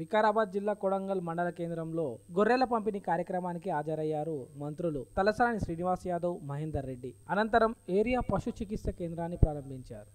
వికారాబాద్ జిల్లా కొడంగల్ మండల కేంద్రంలో గొర్రెల పంపిణీ కార్యక్రమానికి హాజరయ్యారు మంత్రులు తలసాని శ్రీనివాస్ యాదవ్ మహేందర్ రెడ్డి. అనంతరం ఏరియా పశు చికిత్స కేంద్రాన్ని ప్రారంభించారు.